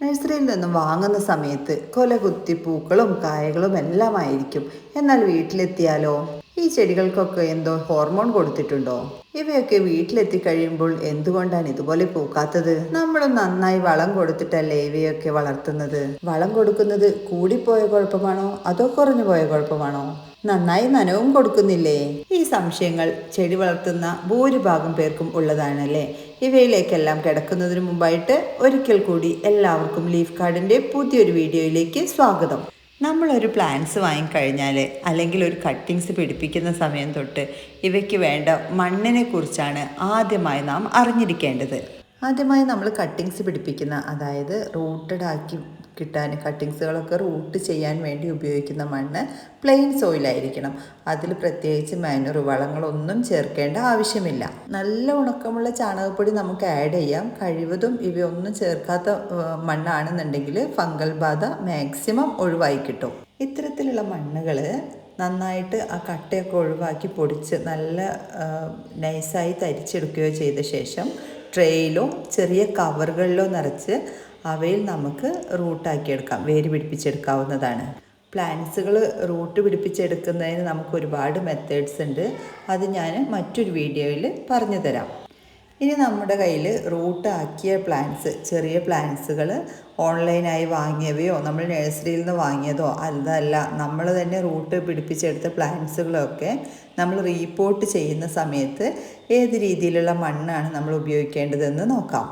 നഴ്സറിയിൽ നിന്നും വാങ്ങുന്ന സമയത്ത് കൊലകുത്തി പൂക്കളും കായകളും എല്ലാം ആയിരിക്കും എന്നാൽ വീട്ടിലെത്തിയാലോ? ഈ ചെടികൾക്കൊക്കെ എന്തോ ഹോർമോൺ കൊടുത്തിട്ടുണ്ടോ? ഇവയൊക്കെ വീട്ടിലെത്തി കഴിയുമ്പോൾ എന്തുകൊണ്ടാണ് ഇതുപോലെ പൂക്കാത്തത്? നമ്മൾ നന്നായി വളം കൊടുത്തിട്ടല്ലേ ഇവയൊക്കെ വളർത്തുന്നത്? വളം കൊടുക്കുന്നത് കൂടിപ്പോയ കുഴപ്പമാണോ? അതോ കുറഞ്ഞു പോയ കുഴപ്പമാണോ? നന്നായി നനവും കൊടുക്കുന്നില്ലേ? ഈ സംശയങ്ങൾ ചെടി വളർത്തുന്ന ഭൂരിഭാഗം പേർക്കും ഉള്ളതാണല്ലേ? ഇവയിലേക്കെല്ലാം കിടക്കുന്നതിന് മുമ്പായിട്ട് ഒരിക്കൽ കൂടി എല്ലാവർക്കും ലീഫ് കാർഡിന്റെ പുതിയൊരു വീഡിയോയിലേക്ക് സ്വാഗതം. നമ്മളൊരു പ്ലാന്റ്സ് വാങ്ങിക്കഴിഞ്ഞാൽ അല്ലെങ്കിൽ ഒരു കട്ടിങ്സ് പിടിപ്പിക്കുന്ന സമയം തൊട്ട് ഇവയ്ക്ക് വേണ്ട മണ്ണിനെ കുറിച്ചാണ് ആദ്യമായി നാം അറിഞ്ഞിരിക്കേണ്ടത്. ആദ്യമായി നമ്മൾ കട്ടിങ്സ് പിടിപ്പിക്കുന്ന അതായത് റൂട്ടഡ് ആക്കി കിട്ടാൻ കട്ടിങ്സുകളൊക്കെ റൂട്ട് ചെയ്യാൻ വേണ്ടി ഉപയോഗിക്കുന്ന മണ്ണ് പ്ലെയിൻ സോയിലായിരിക്കണം അതിൽ പ്രത്യേകിച്ച് മാനുവർ വളങ്ങളൊന്നും ചേർക്കേണ്ട ആവശ്യമില്ല. നല്ല ഉണക്കമുള്ള ചാണകപ്പൊടി നമുക്ക് ആഡ് ചെയ്യാം. കഴിവതും ഇവയൊന്നും ചേർക്കാത്ത മണ്ണാണെന്നുണ്ടെങ്കിൽ ഫംഗൽ ബാധ മാക്സിമം ഒഴിവായി കിട്ടും. ഇത്തരത്തിലുള്ള മണ്ണുകൾ നന്നായിട്ട് ആ കട്ടയൊക്കെ ഒഴിവാക്കി പൊടിച്ച് നല്ല നൈസായി തരിച്ചെടുക്കുകയോ ചെയ്ത ശേഷം ട്രേയിലോ ചെറിയ കവറുകളിലോ നിറച്ച് അവയിൽ നമുക്ക് റൂട്ടാക്കിയെടുക്കാം വേര് പിടിപ്പിച്ചെടുക്കാവുന്നതാണ്. പ്ലാന്റ്സുകൾ റൂട്ട് പിടിപ്പിച്ചെടുക്കുന്നതിന് നമുക്ക് ഒരുപാട് മെത്തേഡ്സ് ഉണ്ട്. അത് ഞാൻ മറ്റൊരു വീഡിയോയിൽ പറഞ്ഞു തരാം ഇനി നമ്മുടെ കയ്യിൽ റൂട്ട് ആക്കിയ പ്ലാന്റ്സ് ചെറിയ പ്ലാന്റ്സുകൾ ഓൺലൈനായി വാങ്ങിയവയോ നമ്മൾ നഴ്സറിയിൽ നിന്ന് വാങ്ങിയതോ അതല്ല നമ്മൾ തന്നെ റൂട്ട് പിടിപ്പിച്ചെടുത്ത പ്ലാന്റ്സുകളൊക്കെ നമ്മൾ റീപോർട്ട് ചെയ്യുന്ന സമയത്ത് ഏത് രീതിയിലുള്ള മണ്ണാണ് നമ്മൾ ഉപയോഗിക്കേണ്ടതെന്ന് നോക്കാം.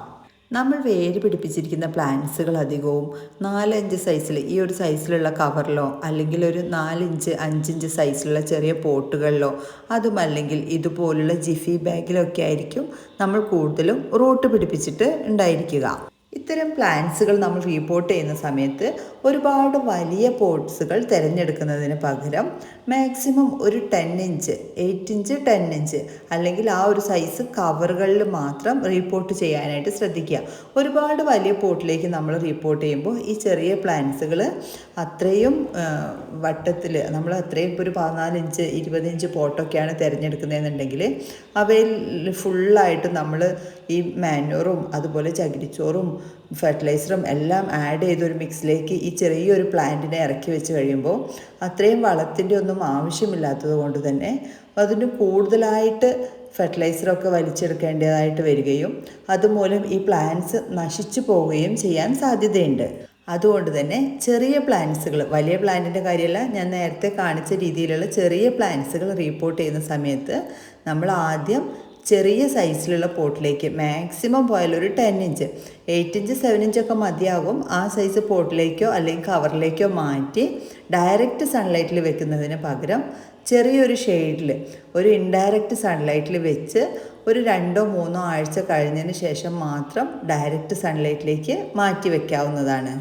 നമ്മൾ വേര് പിടിപ്പിച്ചിരിക്കുന്ന പ്ലാന്റ്സുകൾ അധികവും നാലഞ്ച് സൈസിൽ ഈ ഒരു സൈസിലുള്ള കവറിലോ അല്ലെങ്കിൽ ഒരു നാലിഞ്ച് അഞ്ചിഞ്ച് സൈസിലുള്ള ചെറിയ പോട്ടുകളിലോ അതും അല്ലെങ്കിൽ ഇതുപോലുള്ള ജിഫി ബാഗിലൊക്കെ ആയിരിക്കും നമ്മൾ കൂടുതലും റൂട്ട് പിടിപ്പിച്ചിട്ട് ഉണ്ടായിരിക്കുക. ഇത്തരം പ്ലാന്റ്സുകൾ നമ്മൾ റീപോർട്ട് ചെയ്യുന്ന സമയത്ത് ഒരുപാട് വലിയ പോട്ട്സുകൾ തിരഞ്ഞെടുക്കുന്നതിന് പകരം മാക്സിമം ഒരു ten inch eight inch ten inch അല്ലെങ്കിൽ ആ ഒരു സൈസ് കവറുകളിൽ മാത്രം റീപോർട്ട് ചെയ്യാനായിട്ട് ശ്രദ്ധിക്കുക. ഒരുപാട് വലിയ പോട്ടിലേക്ക് നമ്മൾ റീപോർട്ട് ചെയ്യുമ്പോൾ ഈ ചെറിയ പ്ലാന്റ്സുകൾ അത്രയും വട്ടത്തിൽ നമ്മൾ അത്രയും ഇപ്പോൾ ഒരു പതിനാലിഞ്ച് ഇരുപത് ഇഞ്ച് പോട്ടൊക്കെയാണ് തിരഞ്ഞെടുക്കുന്നതെന്നുണ്ടെങ്കിൽ അവയിൽ ഫുള്ളായിട്ട് നമ്മൾ ഈ മാനുവറും അതുപോലെ ചകിരിച്ചോറും ഫെർട്ടിലൈസറും എല്ലാം ആഡ് ചെയ്തൊരു മിക്സിലേക്ക് ഈ ചെറിയൊരു പ്ലാന്റിനെ ഇറക്കി വെച്ച് കഴിയുമ്പോൾ അത്രയും വളത്തിന്റെ ഒന്നും ആവശ്യമില്ലാത്തത് കൊണ്ട് തന്നെ അതിന് കൂടുതലായിട്ട് ഫെർട്ടിലൈസറൊക്കെ വലിച്ചെടുക്കേണ്ടതായിട്ട് വരികയും അതുമൂലം ഈ പ്ലാന്റ്സ് നശിച്ചു പോവുകയും ചെയ്യാൻ സാധ്യതയുണ്ട്. അതുകൊണ്ട് തന്നെ ചെറിയ പ്ലാന്റ്സുകൾ വലിയ പ്ലാന്റിന്റെ കാര്യമല്ല ഞാൻ നേരത്തെ കാണിച്ച രീതിയിലുള്ള ചെറിയ പ്ലാന്റ്സുകൾ റീപ്പോർട്ട് ചെയ്യുന്ന സമയത്ത് നമ്മൾ ആദ്യം ചെറിയ സൈസിലുള്ള പോട്ടിലേക്ക് മാക്സിമം പോയാൽ ഒരു ten inch eight inch seven ഇഞ്ചൊക്കെ മതിയാകും. ആ സൈസ് പോട്ടിലേക്കോ അല്ലെങ്കിൽ കവറിലേക്കോ മാറ്റി ഡയറക്റ്റ് സൺലൈറ്റിൽ വെക്കുന്നതിന് പകരം ചെറിയൊരു ഷെയ്ഡിൽ ഒരു ഇൻഡയറക്റ്റ് സൺലൈറ്റിൽ വെച്ച് ഒരു രണ്ടോ മൂന്നോ ആഴ്ച കഴിഞ്ഞതിന് ശേഷം മാത്രം ഡയറക്റ്റ് സൺലൈറ്റിലേക്ക് മാറ്റി വെക്കാവുന്നതാണ്.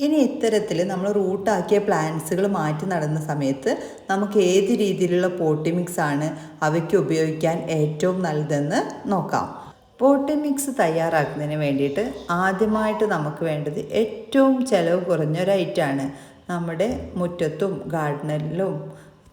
ഇനി ഇത്തരത്തിൽ നമ്മൾ റൂട്ടാക്കിയ പ്ലാന്റ്സുകൾ മാറ്റി നടന്ന സമയത്ത് നമുക്ക് ഏത് രീതിയിലുള്ള പോട്ടി മിക്സ് ആണ് അവയ്ക്ക് ഉപയോഗിക്കാൻ ഏറ്റവും നല്ലതെന്ന് നോക്കാം. പോട്ടി മിക്സ് തയ്യാറാക്കുന്നതിന് വേണ്ടിയിട്ട് ആദ്യമായിട്ട് നമുക്ക് വേണ്ടത് ഏറ്റവും ചിലവ് കുറഞ്ഞ ഒരു ഐറ്റമാണ് നമ്മുടെ മുറ്റത്തും ഗാർഡനിലും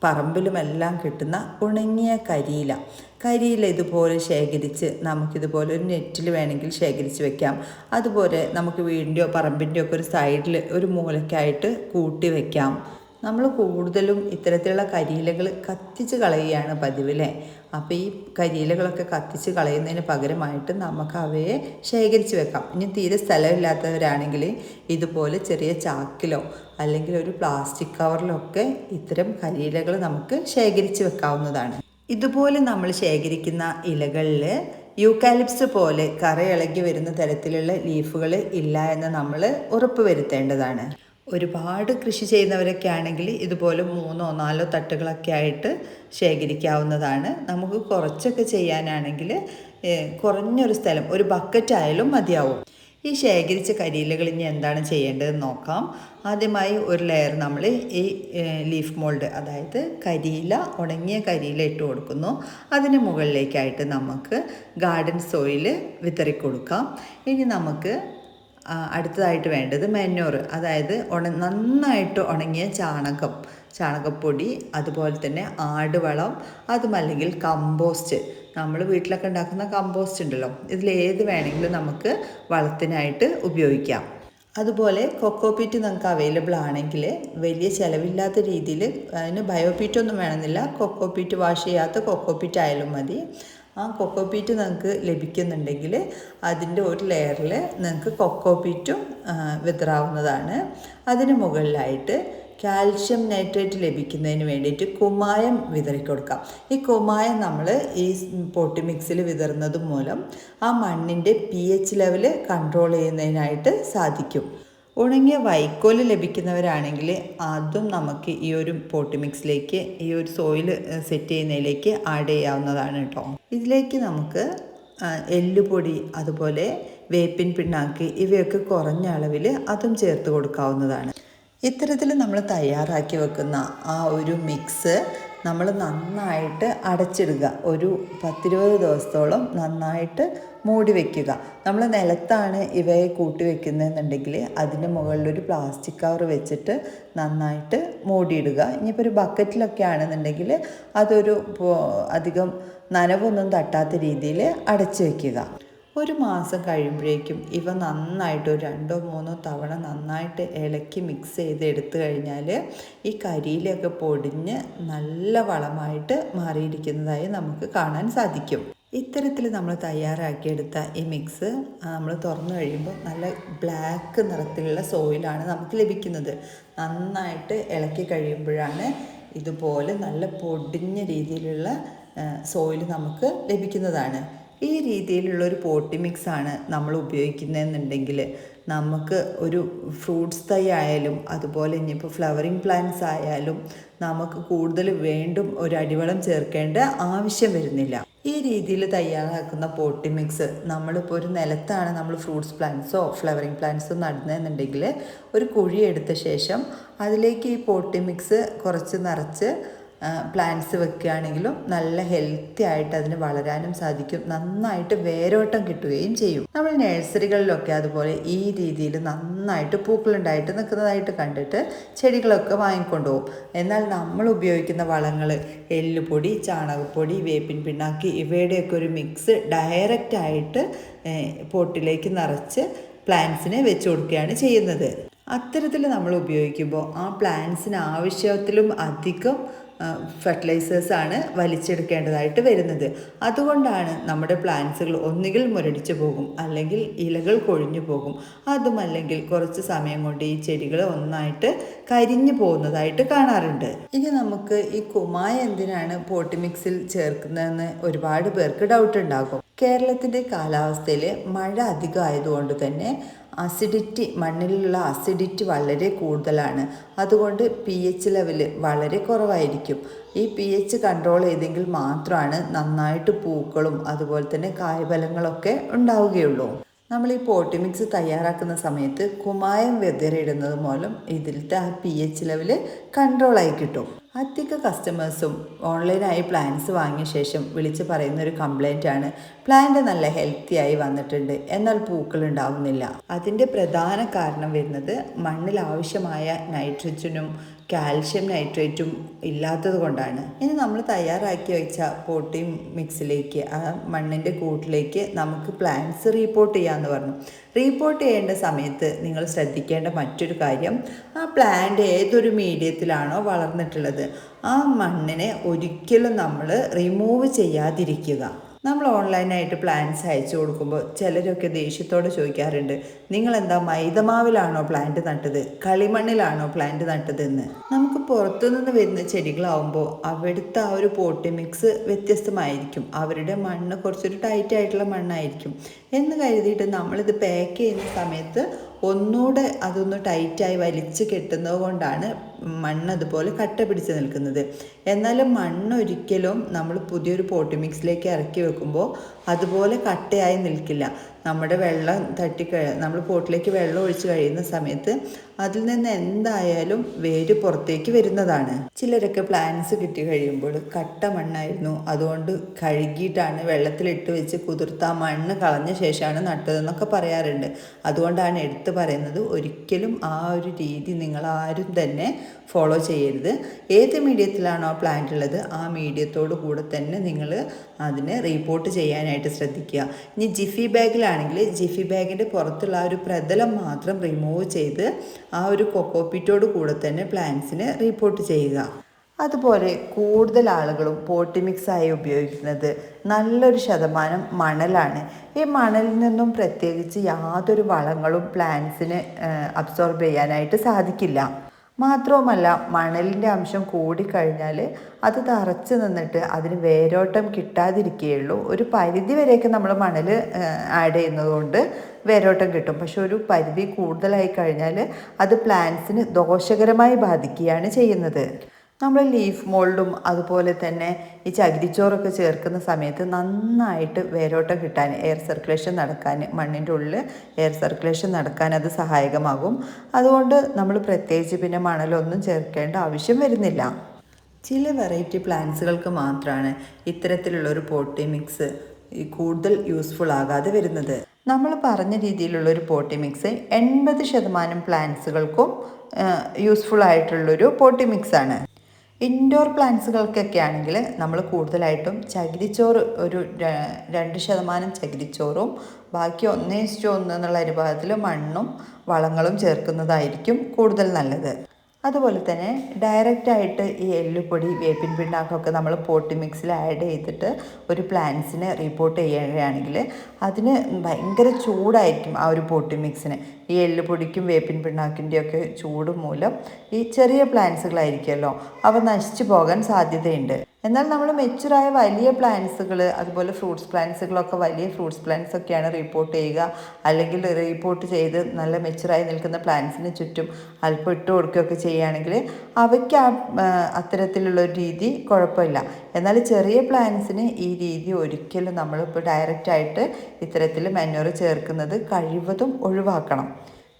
പറമ്പിലുമെല്ലാം കിട്ടുന്ന ഉണങ്ങിയ കരിയില. കരിയില ഇതുപോലെ ശേഖരിച്ച് നമുക്കിതുപോലെ ഒരു നെറ്റിൽ വേണമെങ്കിൽ ശേഖരിച്ച് വെക്കാം. അതുപോലെ നമുക്ക് വീടിന്റെയോ പറമ്പിന്റെയോ ഒക്കെ ഒരു സൈഡിൽ ഒരു മൂലയ്ക്കായിട്ട് കൂട്ടി വെക്കാം. നമ്മൾ കൂടുതലും ഇത്തരത്തിലുള്ള കരിയിലകൾ കത്തിച്ച് കളയുകയാണ് പതിവ് അല്ലേ അപ്പോൾ ഈ കരിയിലകളൊക്കെ കത്തിച്ച് കളയുന്നതിന് പകരമായിട്ട് നമുക്ക് അവയെ ശേഖരിച്ച് വെക്കാം. ഇനി തീരെ സ്ഥലമില്ലാത്തവരാണെങ്കിൽ ഇതുപോലെ ചെറിയ ചാക്കിലോ അല്ലെങ്കിൽ ഒരു പ്ലാസ്റ്റിക് കവറിലൊക്കെ ഇത്തരം കരിയിലകൾ നമുക്ക് ശേഖരിച്ച് വെക്കാവുന്നതാണ്. ഇതുപോലെ നമ്മൾ ശേഖരിക്കുന്ന ഇലകളിൽ യൂക്കാലിപ്സ് പോലെ കറയിളകി വരുന്ന തരത്തിലുള്ള ലീഫുകൾ ഇല്ല എന്ന് നമ്മൾ ഉറപ്പ് വരുത്തേണ്ടതാണ് ഒരുപാട് കൃഷി ചെയ്യുന്നവരൊക്കെ ആണെങ്കിൽ ഇതുപോലെ മൂന്നോ നാലോ തട്ടുകളൊക്കെ ആയിട്ട് ശേഖരിക്കാവുന്നതാണ്. നമുക്ക് കുറച്ചൊക്കെ ചെയ്യാനാണെങ്കിൽ കുറഞ്ഞൊരു സ്ഥലം ഒരു ബക്കറ്റ് ആയാലും മതിയാവും. ഈ ശേഖരിച്ച കരിയിലകൾ ഇനി എന്താണ് ചെയ്യേണ്ടതെന്ന് നോക്കാം. ആദ്യമായി ഒരു ലെയർ നമ്മൾ ഈ ലീഫ് മോൾഡ് അതായത് കരിയില ഉണങ്ങിയ കരിയില ഇട്ട് കൊടുക്കുന്നു. അതിന് മുകളിലേക്കായിട്ട് നമുക്ക് ഗാർഡൻ സോയിൽ വിതറിക്കൊടുക്കാം. ഇനി നമുക്ക് അടുത്തതായിട്ട് വേണ്ടത് മെന്നൂറ് അതായത് ഉണ നന്നായിട്ട് ഉണങ്ങിയ ചാണകം. ചാണകപ്പൊടി അതുപോലെ തന്നെ ആടുവളം അതുമല്ലെങ്കിൽ കമ്പോസ്റ്റ് നമ്മൾ വീട്ടിലൊക്കെ ഉണ്ടാക്കുന്ന കമ്പോസ്റ്റ് ഉണ്ടല്ലോ. ഇതിലേത് വേണമെങ്കിലും നമുക്ക് വളത്തിനായിട്ട് ഉപയോഗിക്കാം. അതുപോലെ കൊക്കോപീറ്റ് നമുക്ക് അവൈലബിൾ ആണെങ്കിൽ വലിയ ചിലവില്ലാത്ത രീതിയിൽ അതിന് ബയോപീറ്റ് ഒന്നും വേണമെന്നില്ല. കൊക്കോപീറ്റ് വാഷ് ചെയ്യാത്ത കൊക്കോപീറ്റ് ആയാലും മതി. ആ കൊക്കോ പീറ്റ് നിങ്ങൾക്ക് ലഭിക്കുന്നുണ്ടെങ്കിൽ അതിന്റെ ഒരു ലെയറിൽ നിങ്ങൾക്ക് കൊക്കോ പീറ്റും വിതറാവുന്നതാണ്. അതിന് മുകളിലായിട്ട് കാൽഷ്യം നൈട്രേറ്റ് ലഭിക്കുന്നതിന് വേണ്ടിയിട്ട് കുമ്മായം വിതറി കൊടുക്കാം ഈ കുമ്മായം നമ്മൾ ഈ പോട്ടി മിക്സിൽ വിതറുന്നത് മൂലം ആ മണ്ണിന്റെ പി എച്ച് ലെവൽ കൺട്രോൾ ചെയ്യുന്നതിനായിട്ട് സാധിക്കും. ഉണങ്ങിയ വൈക്കോൽ ലഭിക്കുന്നവരാണെങ്കിൽ അതും നമുക്ക് ഈ ഒരു പോട്ട് മിക്സിലേക്ക് ഈ ഒരു സോയിൽ സെറ്റ് ചെയ്യുന്നതിലേക്ക് ആഡ് ചെയ്യാവുന്നതാണ് കേട്ടോ ഇതിലേക്ക് നമുക്ക് എല്ലുപൊടി അതുപോലെ വേപ്പിൻ പിണ്ണാക്ക് ഇവയൊക്കെ കുറഞ്ഞ അളവിൽ അതും ചേർത്ത് കൊടുക്കാവുന്നതാണ്. ഇത്തരത്തിൽ നമ്മൾ തയ്യാറാക്കി വെക്കുന്ന ആ ഒരു മിക്സ് നമ്മൾ നന്നായിട്ട് അടച്ചിടുക. ഒരു പത്തിരുപത് ദിവസത്തോളം നന്നായിട്ട് മൂടി വയ്ക്കുക നമ്മൾ നിലത്താണ് ഇവയെ കൂട്ടി വെക്കുന്നതെന്നുണ്ടെങ്കിൽ അതിന് മുകളിലൊരു പ്ലാസ്റ്റിക് കവർ വെച്ചിട്ട് നന്നായിട്ട് മൂടിയിടുക. ഇനിയിപ്പോൾ ഒരു ബക്കറ്റിലൊക്കെ ആണെന്നുണ്ടെങ്കിൽ അതൊരു അധികം നനവൊന്നും തട്ടാത്ത രീതിയിൽ അടച്ചു വെക്കുക. ഒരു മാസം കഴിയുമ്പോഴേക്കും ഇവ നന്നായിട്ട് ഒരു രണ്ടോ മൂന്നോ തവണ നന്നായിട്ട് ഇളക്കി മിക്സ് ചെയ്ത് എടുത്തു കഴിഞ്ഞാൽ ഈ കരിയിലൊക്കെ പൊടിഞ്ഞ് നല്ല വളമായിട്ട് മാറിയിരിക്കുന്നതായി നമുക്ക് കാണാൻ സാധിക്കും. ഇത്തരത്തിൽ നമ്മൾ തയ്യാറാക്കിയെടുത്ത ഈ മിക്സ് നമ്മൾ തുറന്നു കഴിയുമ്പോൾ നല്ല ബ്ലാക്ക് നിറത്തിലുള്ള സോയിലാണ് നമുക്ക് ലഭിക്കുന്നത്. നന്നായിട്ട് ഇളക്കി കഴിയുമ്പോഴാണ് ഇതുപോലെ നല്ല പൊടിഞ്ഞ രീതിയിലുള്ള സോയിൽ നമുക്ക് ലഭിക്കുന്നതാണ്. ഈ രീതിയിലുള്ള ഒരു പോട്ടി മിക്സ് ആണ് നമ്മൾ ഉപയോഗിക്കുന്നതെന്നുണ്ടെങ്കിൽ നമുക്ക് ഒരു ഫ്രൂട്ട്സ് തൈ ആയാലും അതുപോലെ ഇനിയിപ്പോൾ ഫ്ലവറിങ് പ്ലാന്റ്സ് ആയാലും നമുക്ക് കൂടുതൽ വീണ്ടും ഒരു അടിവളം ചേർക്കേണ്ട ആവശ്യം വരുന്നില്ല. ഈ രീതിയിൽ തയ്യാറാക്കുന്ന പോട്ടി മിക്സ് നമ്മളിപ്പോൾ ഒരു നിലത്താണ് നമ്മൾ ഫ്രൂട്ട്സ് പ്ലാന്റ്സോ ഫ്ലവറിങ് പ്ലാന്റ്സോ നടുന്നതെന്നുണ്ടെങ്കിൽ ഒരു കുഴി എടുത്ത ശേഷം അതിലേക്ക് ഈ പോട്ടി മിക്സ് കുറച്ച് നിറച്ച് പ്ലാന്റ്സ് വെക്കുകയാണെങ്കിലും നല്ല ഹെൽത്തി ആയിട്ട് അതിന് വളരാനും സാധിക്കും. നന്നായിട്ട് വേരോട്ടം കിട്ടുകയും ചെയ്യും. നമ്മൾ നഴ്സറികളിലൊക്കെ അതുപോലെ ഈ രീതിയിൽ നന്നായിട്ട് പൂക്കളുണ്ടായിട്ട് നിൽക്കുന്നതായിട്ട് കണ്ടിട്ട് ചെടികളൊക്കെ വാങ്ങിക്കൊണ്ടു പോകും എന്നാൽ നമ്മൾ ഉപയോഗിക്കുന്ന വളങ്ങൾ എല്ലുപൊടി ചാണകപ്പൊടി വേപ്പിൻ പിണ്ണാക്കി ഇവയുടെയൊക്കെ ഒരു മിക്സ് ഡയറക്റ്റ് ആയിട്ട് പോട്ടിലേക്ക് നിറച്ച് പ്ലാന്റ്സിനെ വെച്ച് കൊടുക്കുകയാണ് ചെയ്യുന്നത്. അത്തരത്തിൽ നമ്മൾ ഉപയോഗിക്കുമ്പോൾ ആ പ്ലാന്റ്സിന് ആവശ്യത്തിലും അധികം ഫെർട്ടിലൈസേഴ്സ് ആണ് വലിച്ചെടുക്കേണ്ടതായിട്ട് വരുന്നത്. അതുകൊണ്ടാണ് നമ്മുടെ പ്ലാന്റ്സുകൾ ഒന്നുകിൽ മുരടിച്ചു പോകും അല്ലെങ്കിൽ ഇലകൾ കൊഴിഞ്ഞു പോകും. അതുമല്ലെങ്കിൽ കുറച്ച് സമയം കൊണ്ട് ഈ ചെടികൾ ഒന്നായിട്ട് കരിഞ്ഞു പോകുന്നതായിട്ട് കാണാറുണ്ട്. ഇനി നമുക്ക് ഈ കുമായ എന്തിനാണ് പോട്ടി മിക്സിൽ ചേർക്കുന്നതെന്ന് ഒരുപാട് പേർക്ക് ഡൗട്ട് ഉണ്ടാകും. കേരളത്തിന്റെ കാലാവസ്ഥയിൽ മഴ അധികം ആയതുകൊണ്ട് തന്നെ അസിഡിറ്റി മണ്ണിലുള്ള അസിഡിറ്റി വളരെ കൂടുതലാണ്. അതുകൊണ്ട് പി എച്ച് ലെവൽ വളരെ കുറവായിരിക്കും. ഈ പി എച്ച് കൺട്രോൾ ചെയ്തെങ്കിൽ മാത്രമാണ് നന്നായിട്ട് പൂക്കളും അതുപോലെ തന്നെ കായ്ഫലങ്ങളൊക്കെ ഉണ്ടാവുകയുള്ളൂ. നമ്മൾ ഈ പോട്ടി മിക്സ് തയ്യാറാക്കുന്ന സമയത്ത് കുമായം വെതറിയിടുന്നത് മൂലം ഇതിലത്തെ ആ പി എച്ച് ലെവൽ കൺട്രോളായി കിട്ടും. അധിക കസ്റ്റമേഴ്സും ഓൺലൈനായി പ്ലാന്റ്സ് വാങ്ങിയ ശേഷം വിളിച്ച് പറയുന്ന ഒരു കംപ്ലൈന്റ് ആണ് പ്ലാന്റ് നല്ല ഹെൽത്തി ആയി വന്നിട്ടുണ്ട് എന്നാൽ പൂക്കൾ ഉണ്ടാവുന്നില്ല. അതിന്റെ പ്രധാന കാരണം വരുന്നത് മണ്ണിൽ ആവശ്യമായ നൈട്രജനും കാൽഷ്യം നൈട്രേറ്റും ഇല്ലാത്തത് കൊണ്ടാണ്. ഇനി നമ്മൾ തയ്യാറാക്കി വെച്ച പോട്ടി മിക്സിലേക്ക് ആ മണ്ണിന്റെ കൂട്ടിലേക്ക് നമുക്ക് പ്ലാന്റ്സ് റീപ്പോർട്ട് ചെയ്യാമെന്ന് പറഞ്ഞു. റീപ്പോർട്ട് ചെയ്യേണ്ട സമയത്ത് നിങ്ങൾ ശ്രദ്ധിക്കേണ്ട മറ്റൊരു കാര്യം ആ പ്ലാന്റ് ഏതൊരു മീഡിയത്തിലാണോ വളർന്നിട്ടുള്ളത് ആ മണ്ണിനെ ഒരിക്കലും നമ്മൾ റിമൂവ് ചെയ്യാതിരിക്കുക. നമ്മൾ ഓൺലൈനായിട്ട് പ്ലാന്റ്സ് അയച്ചു കൊടുക്കുമ്പോൾ ചിലരൊക്കെ ദേഷ്യത്തോടെ ചോദിക്കാറുണ്ട് നിങ്ങൾ എന്താ മൈദമാവിലാണോ പ്ലാന്റ് നട്ടത്? കളിമണ്ണിലാണോ പ്ലാന്റ് നട്ടതെന്ന്? നമുക്ക് പുറത്തുനിന്ന് വരുന്ന ചെടികളാവുമ്പോൾ അവിടുത്തെ ആ ഒരു പോട്ടി മിക്സ് വ്യത്യസ്തമായിരിക്കും. അവരുടെ മണ്ണ് കുറച്ചൊരു ടൈറ്റ് ആയിട്ടുള്ള മണ്ണായിരിക്കും. എന്ന് കരുതിയിട്ട് നമ്മളിത് പാക്ക് ചെയ്യുന്ന സമയത്ത് ഒന്നുകൂടെ അതൊന്ന് ടൈറ്റായി വലിച്ചു കെട്ടുന്നത് കൊണ്ടാണ് മണ്ണ് അതുപോലെ കട്ട പിടിച്ച് നിൽക്കുന്നത്. എന്നാൽ മണ്ണ് ഒരിക്കലും നമ്മൾ പുതിയൊരു പോട്ടി മിക്സിലേക്ക് ഇറക്കി വെക്കുമ്പോൾ അതുപോലെ കട്ടയായി നിൽക്കില്ല. നമ്മുടെ വെള്ളം തട്ടി നമ്മൾ പോട്ടിലേക്ക് വെള്ളം ഒഴിച്ച് കഴിയുന്ന സമയത്ത് അതിൽ നിന്ന് എന്തായാലും വേര് പുറത്തേക്ക് വരുന്നതാണ്. ചിലരൊക്കെ പ്ലാന്റ്സ് കിട്ടി കഴിയുമ്പോൾ കട്ട മണ്ണായിരുന്നു. അതുകൊണ്ട് കഴുകിയിട്ടാണ് വെള്ളത്തിലിട്ട് വെച്ച് കുതിർത്ത ആ മണ്ണ് കളഞ്ഞ ശേഷമാണ് നട്ടതെന്നൊക്കെ പറയാറുണ്ട്. അതുകൊണ്ടാണ് എടുത്തു പറയുന്നത് ഒരിക്കലും ആ ഒരു രീതി നിങ്ങൾ ആരും തന്നെ ഫോളോ ചെയ്യരുത്. ഏത് മീഡിയത്തിലാണോ പ്ലാന്റ് ഉള്ളത് ആ മീഡിയത്തോട് കൂടെ തന്നെ നിങ്ങൾ അതിനെ റിപ്പോർട്ട് ചെയ്യാനായിട്ട് ശ്രദ്ധിക്കുക. ഇനി ജിഫി ബാഗിലാണെങ്കിൽ ജിഫി ബാഗിന്റെ പുറത്തുള്ള ആ ഒരു പ്രതലം മാത്രം റിമൂവ് ചെയ്ത് ആ ഒരു കൊക്കോപ്പിറ്റോട് കൂടെ തന്നെ പ്ലാന്റ്സിനെ റിപ്പോർട്ട് ചെയ്യുക. അതുപോലെ കൂടുതൽ ആളുകളും പോട്ടി മിക്സായി ഉപയോഗിക്കുന്നത് നല്ലൊരു ശതമാനം മണലാണ്. ഈ മണലിൽ നിന്നും പ്രത്യേകിച്ച് യാതൊരു വളങ്ങളും പ്ലാന്റ്സിന് അബ്സോർബ് ചെയ്യാനായിട്ട് സാധിക്കില്ല. മാത്രവുമല്ല മണലിന്റെ അംശം കൂടിക്കഴിഞ്ഞാൽ അത് തറച്ച് നിന്നിട്ട് അതിന് വേരോട്ടം കിട്ടാതിരിക്കുകയുള്ളൂ. ഒരു പരിധി വരെയൊക്കെ നമ്മൾ മണൽ ആഡ് ചെയ്യുന്നതുകൊണ്ട് വേരോട്ടം കിട്ടും. പക്ഷെ ഒരു പരിധി കൂടുതലായി കഴിഞ്ഞാൽ അത് പ്ലാന്റ്സിന് ദോഷകരമായി ബാധിക്കുകയാണ് ചെയ്യുന്നത്. നമ്മൾ ലീഫ് മോൾഡും അതുപോലെ തന്നെ ഈ ചകിരിച്ചോറൊക്കെ ചേർക്കുന്ന സമയത്ത് നന്നായിട്ട് വേരോട്ടം കിട്ടാൻ എയർ സർക്കുലേഷൻ നടക്കാൻ മണ്ണിന്റെ ഉള്ളിൽ എയർ സർക്കുലേഷൻ നടക്കാൻ അത് സഹായകമാകും. അതുകൊണ്ട് നമ്മൾ പ്രത്യേകിച്ച് പിന്നെ മണലൊന്നും ചേർക്കേണ്ട ആവശ്യം വരുന്നില്ല. ചില വെറൈറ്റി പ്ലാന്റ്സുകൾക്ക് മാത്രമാണ് ഇത്തരത്തിലുള്ള ഒരു പോട്ടി മിക്സ് കൂടുതൽ യൂസ്ഫുൾ ആകാതെ വരുന്നത്. നമ്മൾ പറഞ്ഞ രീതിയിലുള്ള ഒരു പോട്ടി മിക്സ് എൺപത് ശതമാനം പ്ലാന്റ്സുകൾക്കും യൂസ്ഫുൾ ആയിട്ടുള്ളൊരു പോട്ടി മിക്സാണ് ഇൻഡോർ പ്ലാന്റ്സുകൾക്കൊക്കെ ആണെങ്കിൽ നമ്മൾ കൂടുതലായിട്ടും ചകിരിച്ചോറ് ഒരു രണ്ട് ശതമാനം ചകിരിച്ചോറും ബാക്കി ഒന്നേ ഇഷ്ടം ഒന്ന് എന്നുള്ള അനുപാതത്തിൽ മണ്ണും വളങ്ങളും ചേർക്കുന്നതായിരിക്കും കൂടുതൽ നല്ലത്. അതുപോലെ തന്നെ ഡയറക്റ്റായിട്ട് ഈ എല്ലുപൊടി വേപ്പിൻ പിണ്ണാക്കൊക്കെ നമ്മൾ പോട്ടി മിക്സിൽ ആഡ് ചെയ്തിട്ട് ഒരു പ്ലാന്റ്സിനെ റിപ്പോർട്ട് ചെയ്യുകയാണെങ്കിൽ അതിന് ഭയങ്കര ചൂടായിരിക്കും ആ ഒരു പോട്ടി മിക്സിന് ഈ എല്ലുപൊടിക്കും വേപ്പിൻ പിണ്ണാക്കിന്റെയൊക്കെ ചൂട് മൂലം ഈ ചെറിയ പ്ലാന്റ്സുകളായിരിക്കുമല്ലോ അവ നശിച്ചു പോകാൻ സാധ്യതയുണ്ട്. എന്നാൽ നമ്മൾ മെച്ചുറായ വലിയ പ്ലാന്റ്സുകൾ അതുപോലെ ഫ്രൂട്ട്സ് പ്ലാന്റ്സുകളൊക്കെ വലിയ ഫ്രൂട്ട്സ് പ്ലാന്റ്സ് ഒക്കെയാണ് റിപ്പോർട്ട് ചെയ്യുക. അല്ലെങ്കിൽ റിപ്പോർട്ട് ചെയ്ത് നല്ല മെച്ചുറായി നിൽക്കുന്ന പ്ലാന്റ്സിന് ചുറ്റും അല്പം ഇട്ട് കൊടുക്കുകയൊക്കെ ചെയ്യുകയാണെങ്കിൽ അവയ്ക്ക് ആ അത്തരത്തിലുള്ള രീതി കുഴപ്പമില്ല. എന്നാൽ ചെറിയ പ്ലാന്റ്സിന് ഈ രീതി ഒരിക്കലും നമ്മളിപ്പോൾ ഡയറക്റ്റായിട്ട് ഇത്തരത്തിൽ മെന്നൂറ് ചേർക്കുന്നത് കഴിവതും ഒഴിവാക്കണം.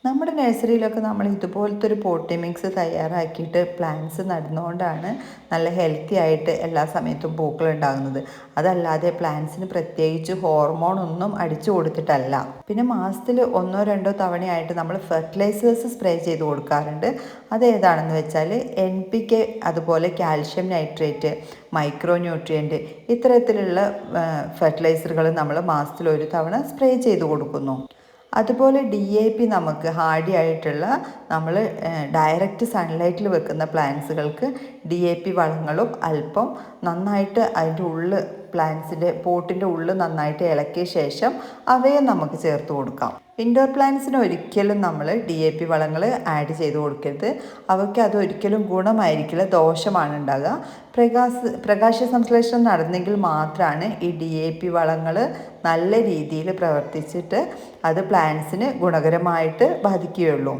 നമ്മുടെ നഴ്സറിയിലൊക്കെ നമ്മൾ ഇതുപോലത്തെ ഒരു പോട്ടി മിക്സ് തയ്യാറാക്കിയിട്ട് പ്ലാന്റ്സ് നടുന്നതുകൊണ്ടാണ് നല്ല ഹെൽത്തി ആയിട്ട് എല്ലാ സമയത്തും പൂക്കൾ ഉണ്ടാകുന്നത്. അതല്ലാതെ പ്ലാന്റ്സിന് പ്രത്യേകിച്ച് ഹോർമോൺ ഒന്നും അടിച്ചു കൊടുത്തിട്ടല്ല. പിന്നെ മാസത്തിൽ ഒന്നോ രണ്ടോ തവണയായിട്ട് നമ്മൾ ഫെർട്ടിലൈസേഴ്സ് സ്പ്രേ ചെയ്ത് കൊടുക്കാറുണ്ട്. അത് ഏതാണെന്ന് വെച്ചാൽ എൻ പി കെ അതുപോലെ കാൽഷ്യം നൈട്രേറ്റ് മൈക്രോ ന്യൂട്രിയന്റ് ഇത്തരത്തിലുള്ള ഫെർട്ടിലൈസറുകൾ നമ്മൾ മാസത്തിൽ ഒരു തവണ സ്പ്രേ ചെയ്ത് കൊടുക്കുന്നു. അതുപോലെ ഡി എ പി നമുക്ക് ഹാർഡി ആയിട്ടുള്ള നമ്മൾ ഡയറക്റ്റ് സൺലൈറ്റിൽ വെക്കുന്ന പ്ലാന്റ്സുകൾക്ക് ഡി എ പി വളങ്ങളും അല്പം നന്നായിട്ട് അതിന്റെ ഉള്ളിൽ പ്ലാന്റ്സിന്റെ പോട്ടിന്റെ ഉള്ളിൽ നന്നായിട്ട് ഇളക്കിയ ശേഷം അവയെ നമുക്ക് ചേർത്ത് കൊടുക്കാം. ഇൻഡോർ പ്ലാന്റ്സിന് ഒരിക്കലും നമ്മൾ ഡി എ പി വളങ്ങൾ ആഡ് ചെയ്ത് കൊടുക്കരുത്. അവയ്ക്ക് അത് ഒരിക്കലും ഗുണമായിരിക്കില്ല ദോഷമാണ് ഉണ്ടാകുക പ്രകാശ പ്രകാശ സംശ്ലേഷണം നടന്നെങ്കിൽ മാത്രമാണ് ഈ ഡി എ പി വളങ്ങൾ നല്ല രീതിയിൽ പ്രവർത്തിച്ചിട്ട് അത് പ്ലാന്റ്സിന് ഗുണകരമായിട്ട് ബാധിക്കുകയുള്ളൂ.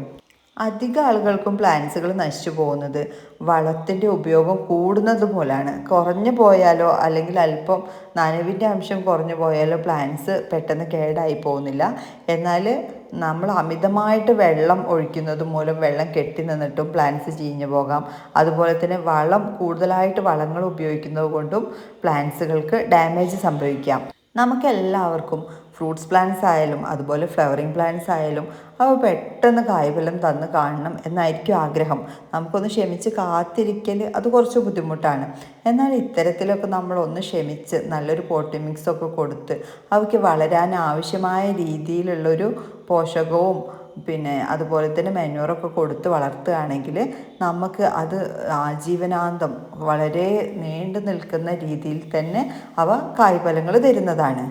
അധിക ആളുകൾക്കും പ്ലാന്റ്സുകൾ നശിച്ചു പോകുന്നത്. വളത്തിന്റെ ഉപയോഗം കൂടുന്നത് പോലാണ്. കുറഞ്ഞു പോയാലോ അല്ലെങ്കിൽ അല്പം നനവിന്റെ അംശം കുറഞ്ഞു പോയാലോ പ്ലാന്റ്സ് പെട്ടെന്ന് കേടായി പോകുന്നില്ല. എന്നാൽ നമ്മൾ അമിതമായിട്ട് വെള്ളം ഒഴിക്കുന്നത് മൂലം വെള്ളം കെട്ടി നിന്നിട്ടും പ്ലാന്റ്സ് ചീഞ്ഞു പോകാം. അതുപോലെ തന്നെ വളം കൂടുതലായിട്ട് വളങ്ങൾ ഉപയോഗിക്കുന്നത് കൊണ്ടും പ്ലാന്റ്സുകൾക്ക് ഡാമേജ് സംഭവിക്കാം. നമുക്കെല്ലാവർക്കും ഫ്രൂട്ട്സ് പ്ലാന്റ്സ് ആയാലും അതുപോലെ ഫ്ലവറിങ് പ്ലാന്റ്സ് ആയാലും അവ പെട്ടെന്ന് കായ്ഫലം തന്ന് കാണണം എന്നായിരിക്കും ആഗ്രഹം. നമുക്കൊന്ന് ക്ഷമിച്ച് കാത്തിരിക്കൽ അത് കുറച്ച് ബുദ്ധിമുട്ടാണ്. എന്നാൽ ഇത്തരത്തിലൊക്കെ നമ്മൾ ഒന്ന് ക്ഷമിച്ച് നല്ലൊരു പോട്ടി മിക്സ് ഒക്കെ കൊടുത്ത് അവയ്ക്ക് വളരാൻ ആവശ്യമായ രീതിയിലുള്ളൊരു പോഷകവും പിന്നെ അതുപോലെ തന്നെ മെന്യൂറൊക്കെ കൊടുത്ത് വളർത്തുകയാണെങ്കിൽ നമുക്ക് അത് ആജീവനാന്തം വളരെ നീണ്ടു നിൽക്കുന്ന രീതിയിൽ തന്നെ അവ കായ്ഫലങ്ങൾ തരുന്നതാണ്.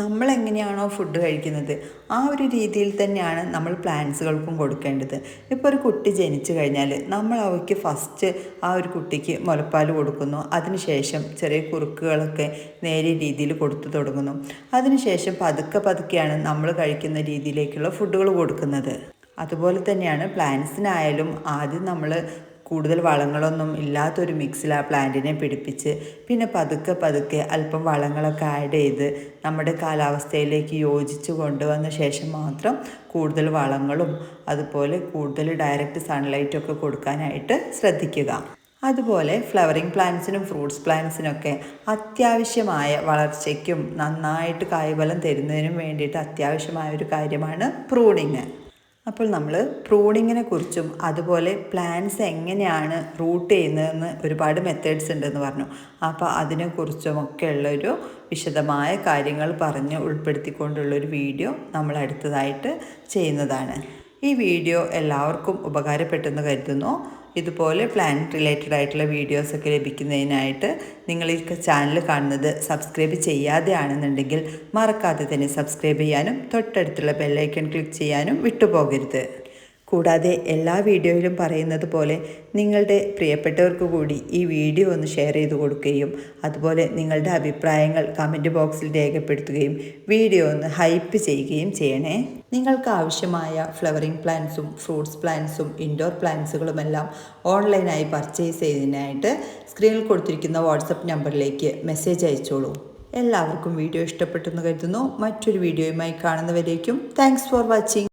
നമ്മൾ എങ്ങനെയാണോ ഫുഡ് കഴിക്കുന്നത്? ആ ഒരു രീതിയിൽ തന്നെയാണ് നമ്മൾ പ്ലാന്റ്സുകൾക്കും കൊടുക്കേണ്ടത്. ഇപ്പോൾ ഒരു കുട്ടി ജനിച്ചു കഴിഞ്ഞാൽ നമ്മൾ അവയ്ക്ക് ഫസ്റ്റ് ആ ഒരു കുട്ടിക്ക് മുലപ്പാൽ കൊടുക്കുന്നു. അതിനുശേഷം ചെറിയ കുറുക്കുകളൊക്കെ നേരിയ രീതിയിൽ കൊടുത്തു തുടങ്ങുന്നു. അതിനുശേഷം പതുക്കെ പതുക്കെയാണ് നമ്മൾ കഴിക്കുന്ന രീതിയിലേക്കുള്ള ഫുഡുകൾ കൊടുക്കുന്നത്. അതുപോലെ തന്നെയാണ് പ്ലാന്റ്സിനായാലും ആദ്യം നമ്മൾ കൂടുതൽ വളങ്ങളൊന്നും ഇല്ലാത്തൊരു മിക്സിൽ ആ പ്ലാന്റിനെ പിടിപ്പിച്ച് പിന്നെ പതുക്കെ പതുക്കെ അല്പം വളങ്ങളൊക്കെ ആഡ് ചെയ്ത് നമ്മുടെ കാലാവസ്ഥയിലേക്ക് യോജിച്ച് കൊണ്ടുവന്ന ശേഷം മാത്രം കൂടുതൽ വളങ്ങളും അതുപോലെ കൂടുതൽ ഡയറക്റ്റ് സൺലൈറ്റൊക്കെ കൊടുക്കാനായിട്ട് ശ്രദ്ധിക്കുക. അതുപോലെ ഫ്ലവറിങ് പ്ലാന്റ്സിനും ഫ്രൂട്ട്സ് പ്ലാന്റ്സിനൊക്കെ അത്യാവശ്യമായ വളർച്ചയ്ക്കും നന്നായിട്ട് കായ്ഫലം തരുന്നതിനും വേണ്ടിയിട്ട് അത്യാവശ്യമായ ഒരു കാര്യമാണ് പ്രൂണിങ് അപ്പോൾ നമ്മൾ പ്രൂണിങ്ങിനെ കുറിച്ചും അതുപോലെ പ്ലാന്റ്സ് എങ്ങനെയാണ് റൂട്ട് ചെയ്യുന്നതെന്ന് ഒരുപാട് മെത്തേഡ്സ് ഉണ്ടെന്ന് പറഞ്ഞു. അപ്പോൾ അതിനെക്കുറിച്ചുമൊക്കെ ഉള്ളൊരു വിശദമായ കാര്യങ്ങൾ പറഞ്ഞ് ഉൾപ്പെടുത്തിക്കൊണ്ടുള്ളൊരു വീഡിയോ നമ്മൾ അടുത്തതായിട്ട് ചെയ്യുന്നതാണ്. ഈ വീഡിയോ എല്ലാവർക്കും ഉപകാരപ്പെട്ടെന്ന് കരുതുന്നു. ഇതുപോലെ പ്ലാനറ്റ് റിലേറ്റഡ് ആയിട്ടുള്ള വീഡിയോസൊക്കെ ലഭിക്കുന്നതിനായിട്ട് നിങ്ങൾ ഈ ചാനൽ കാണുന്നത് സബ്സ്ക്രൈബ് ചെയ്യാതെ ആണെന്നുണ്ടെങ്കിൽ മറക്കാതെ തന്നെ സബ്സ്ക്രൈബ് ചെയ്യാനും തൊട്ടടുത്തുള്ള ബെല്ലൈക്കൺ ക്ലിക്ക് ചെയ്യാനും വിട്ടുപോകരുത്. കൂടാതെ എല്ലാ വീഡിയോയിലും പറയുന്നത് പോലെ നിങ്ങളുടെ പ്രിയപ്പെട്ടവർക്ക് കൂടി ഈ വീഡിയോ ഒന്ന് ഷെയർ ചെയ്ത് കൊടുക്കുകയും അതുപോലെ നിങ്ങളുടെ അഭിപ്രായങ്ങൾ കമന്റ് ബോക്സിൽ രേഖപ്പെടുത്തുകയും വീഡിയോ ഒന്ന് ഹൈപ്പ് ചെയ്യുകയും ചെയ്യണേ. നിങ്ങൾക്ക് ആവശ്യമായ ഫ്ലവറിംഗ് പ്ലാന്റ്സും ഫ്രൂട്ട്സ് പ്ലാന്റ്സും ഇൻഡോർ പ്ലാന്റ്സുകളുമെല്ലാം ഓൺലൈനായി പർച്ചേസ് ചെയ്യുന്നതിനായിട്ട് സ്ക്രീനിൽ കൊടുത്തിരിക്കുന്ന വാട്സപ്പ് നമ്പറിലേക്ക് മെസ്സേജ് അയച്ചോളൂ. എല്ലാവർക്കും വീഡിയോ ഇഷ്ടപ്പെട്ടെന്ന് കരുതുന്നു. മറ്റൊരു വീഡിയോയുമായി കാണുന്നവരേക്കും താങ്ക്സ് ഫോർ വാച്ചിങ്